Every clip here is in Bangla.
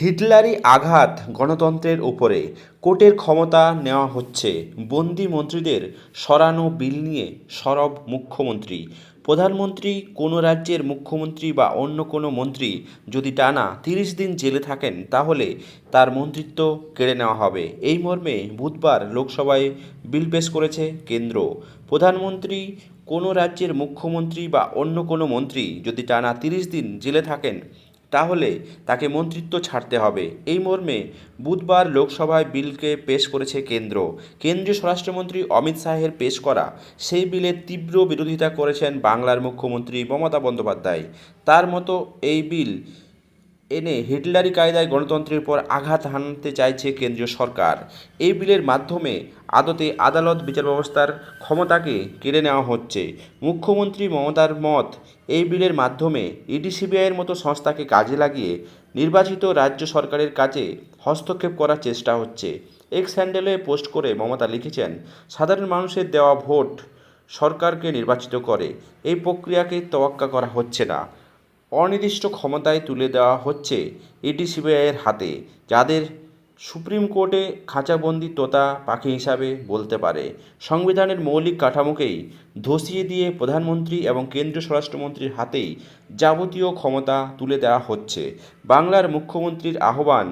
হিটলারি আঘাত গণতন্ত্রের ওপরে কোর্টের ক্ষমতা নেওয়া হচ্ছে। বন্দি মন্ত্রীদের সরানো বিল নিয়ে সরব মুখ্যমন্ত্রী। প্রধানমন্ত্রী, কোনো রাজ্যের মুখ্যমন্ত্রী বা অন্য কোনো মন্ত্রী যদি টানা তিরিশ দিন জেলে থাকেন, তাহলে তার মন্ত্রিত্ব কেড়ে নেওয়া হবে। এই মর্মে বুধবার লোকসভায় বিল পেশ করেছে কেন্দ্র। প্রধানমন্ত্রী, কোনো রাজ্যের মুখ্যমন্ত্রী বা অন্য কোনো মন্ত্রী যদি টানা তিরিশ দিন জেলে থাকেন তাহলে তাকে মন্ত্রিত্ব ছাড়তে হবে। এই মর্মে বুধবার লোকসভায় বিলকে পেশ করেছে কেন্দ্র। কেন্দ্রীয় স্বরাষ্ট্রমন্ত্রী অমিত শাহের পেশ করা সেই বিলের তীব্র বিরোধিতা করেছেন বাংলার মুখ্যমন্ত্রী মমতা বন্দ্যোপাধ্যায়। তার মতো এই বিল এনে হিটলারি কায়দায় গণতন্ত্রের পর আঘাত হানতে চাইছে কেন্দ্রীয় সরকার। এই বিলের মাধ্যমে আদতে আদালত বিচার ব্যবস্থার ক্ষমতাকে কেড়ে নেওয়া হচ্ছে। মুখ্যমন্ত্রী মমতার মত, এই বিলের মাধ্যমে ইডি সিবিআইয়ের মতো সংস্থাকে কাজে লাগিয়ে নির্বাচিত রাজ্য সরকারের কাজে হস্তক্ষেপ করার চেষ্টা হচ্ছে। এক্স হ্যান্ডেলে পোস্ট করে মমতা লিখেছেন, সাধারণ মানুষের দেওয়া ভোট সরকারকে নির্বাচিত করে। এই প্রক্রিয়াকে তোয়াক্কা করা হচ্ছে না। অনির্দিষ্ট ক্ষমতায় তুলে দেওয়া হচ্ছে ইডি সিবিআইয়ের হাতে, যাদের সুপ্রিম কোর্টে খাঁচাবন্দি তোতা পাখি হিসাবে বলতে পারে। সংবিধানের মৌলিক কাঠামোকেই ধসিয়ে দিয়ে প্রধানমন্ত্রী এবং কেন্দ্রীয় স্বরাষ্ট্রমন্ত্রীর হাতেই যাবতীয় ক্ষমতা তুলে দেওয়া হচ্ছে। বাংলার মুখ্যমন্ত্রীর আহ্বান,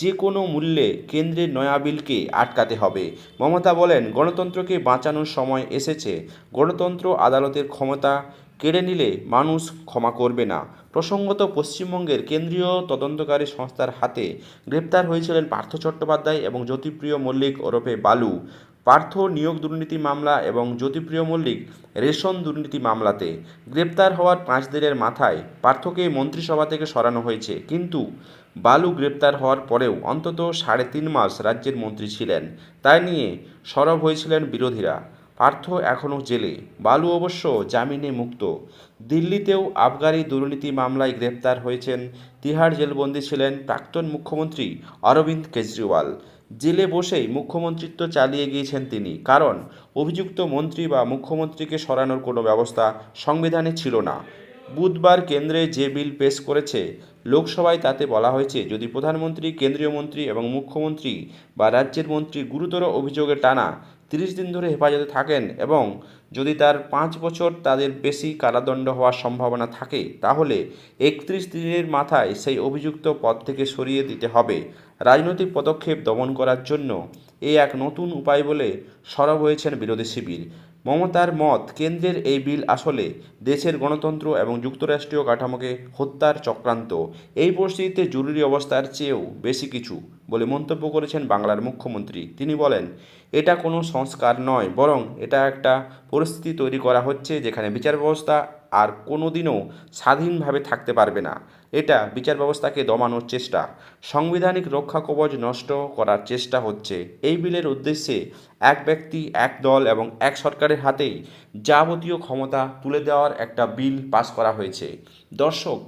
যে কোনো মূল্যে কেন্দ্রের নয়া বিলকে আটকাতে হবে। মমতা বলেন, গণতন্ত্রকে বাঁচানোর সময় এসেছে। গণতন্ত্র আদালতের ক্ষমতা কেড়ে নিলে মানুষ ক্ষমা করবে না। প্রসঙ্গত পশ্চিমবঙ্গের কেন্দ্রীয় তদন্তকারী সংস্থার হাতে গ্রেপ্তার হয়েছিলেন পার্থ চট্টোপাধ্যায় এবং জ্যোতিপ্রিয় মল্লিক ওরফে বালু। পার্থ নিয়োগ দুর্নীতি মামলা এবং জ্যোতিপ্রিয় মল্লিক রেশন দুর্নীতি মামলাতে গ্রেপ্তার হওয়ার পাঁচ দিনের মাথায় পার্থকে মন্ত্রিসভা থেকে সরানো হয়েছে। কিন্তু বালু গ্রেপ্তার হওয়ার পরেও অন্তত সাড়ে তিন মাস রাজ্যের মন্ত্রী ছিলেন। তাই নিয়ে সরব হয়েছিলেন বিরোধীরা। পার্থ এখনও জেলে। বালু অবশ্য জামিনে মুক্ত। দিল্লিতেও আবগারি দুর্নীতি মামলায় গ্রেপ্তার হয়েছেন তিহার জেলবন্দি ছিলেন প্রাক্তন মুখ্যমন্ত্রী অরবিন্দ কেজরিওয়াল। জেলে বসেই মুখ্যমন্ত্রিত্ব চালিয়ে গিয়েছেন তিনি। কারণ, অভিযুক্ত মন্ত্রী বা মুখ্যমন্ত্রীকে সরানোর কোনো ব্যবস্থা সংবিধানে ছিল না। বুধবার কেন্দ্রে যে বিল পেশ করেছে, লোকসভায় তাতে বলা হয়েছে, যদি প্রধানমন্ত্রী, কেন্দ্রীয় মন্ত্রী এবং মুখ্যমন্ত্রী বা রাজ্যের মন্ত্রী গুরুতর অভিযোগে টানা তিরিশ দিন ধরে হেফাজতে থাকেন এবং যদি তার পাঁচ বছর তাদের বেশি কারাদণ্ড হওয়ার সম্ভাবনা থাকে, তাহলে একত্রিশ দিনের মাথায় সেই অভিযুক্ত পদ থেকে সরিয়ে দিতে হবে। রাজনৈতিক পদক্ষেপ দমন করার জন্য এ এক নতুন উপায় বলে সরব হয়েছেন বিরোধী শিবির। মমতার মত কেন্দ্রের এই বিল আসলে দেশের গণতন্ত্র এবং যুক্তরাষ্ট্রীয় কাঠামোকে হত্যার চক্রান্ত। এই পরিস্থিতিতে জরুরি অবস্থার চেয়েও বেশি কিছু বলে মন্তব্য করেছেন বাংলার মুখ্যমন্ত্রী। তিনি বলেন, এটা কোনো সংস্কার নয়, বরং এটা একটা পরিস্থিতি তৈরি করা হচ্ছে যেখানে বিচার ব্যবস্থা আর কোনো দিনও স্বাধীনভাবে থাকতে পারবে না। এটা বিচার ব্যবস্থাকে দমানোর চেষ্টা। সাংবিধানিক রক্ষা কবচ নষ্ট করার চেষ্টা হচ্ছে। এই বিলের উদ্দেশ্যে এক ব্যক্তি, এক দল এবং এক সরকারের হাতেই যাবতীয় ক্ষমতা তুলে দেওয়ার একটা বিল পাস করা হয়েছে। দর্শক,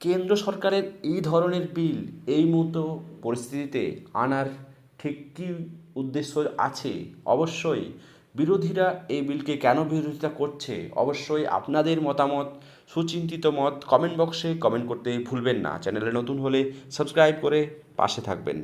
কেন্দ্র সরকারের এই ধরনের বিল এই মতো পরিস্থিতিতে আনার ঠিক কী উদ্দেশ্য আছে? অবশ্যই বিরোধীরা এই বিলকে কেন বিরোধিতা করছে? অবশ্যই আপনাদের মতামত, সুচিন্তিত মত কমেন্ট বক্সে কমেন্ট করতে ভুলবেন না। চ্যানেলে নতুন হলে সাবস্ক্রাইব করে পাশে থাকবেন।